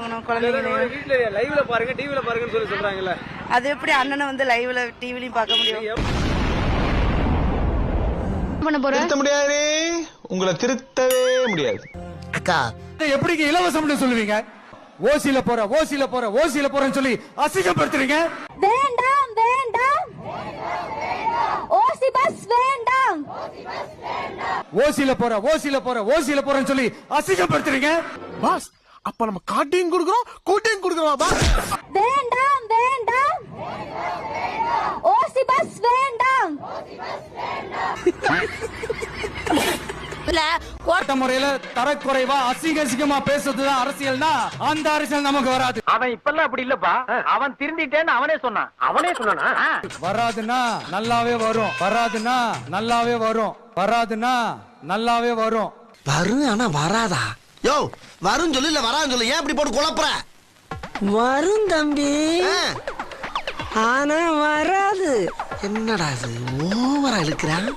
வாங்கணும் குழந்தைங்களையும் வீட்டுல லைவ்ல பாருங்க டிவில பாருங்கன்னு சொல்லி சொல்றாங்கல்ல. அது எப்படி அண்ணனை வந்து லைவ்ல டிவிலையும் பார்க்க முடியும்? பண்ண போற? திருத்த முடியாது. உங்களை திருத்தவே முடியாது. அக்கா. எப்படிங்க இலவசம்னு சொல்லுவீங்க? ஓசில போற ஓசில போற ஓசில போறேன்னு சொல்லி அசிங்கப்படுத்துறீங்க? வேண்டாம் வேண்டாம். ஓசி பஸ் வேண்டாம். ஓசில போற ஓசில போற ஓசில போறேன்னு சொல்லி அசிங்கப்படுத்துறீங்க? பாஸ் அப்ப நம்ம காட்டையும் கொடுக்குறோம் கூட்டையும் கொடுக்குறோம் வேண்டாம் வேண்டாம். ஓசி பஸ் வேண்டாம். கோட்ட முறையில தரக்குறைவா அசிங்க அசிங்கமா பேசுறதுதான் அரசியல்னா அந்த அரசியல் நமக்கு வராது. அவன் இப்பெல்லாம் அப்படி இல்லப்பா. அவன் திருந்திட்டேன்னு அவனே சொன்னான். அவனே சொன்னானா? வராதுன்னா நல்லாவே வரும். வராதுன்னா நல்லாவே வரும். வராதுன்னா நல்லாவே வரும். வரும் ஆனா வராதா? யோ வரும் சொல்லு இல்ல வரான்னு சொல்லு. ஏன் இப்படி போட்டு குழப்புற? வரும் தம்பி. ஆனா வராது. என்னடா இது? ஓவரா இழுக்கிறான்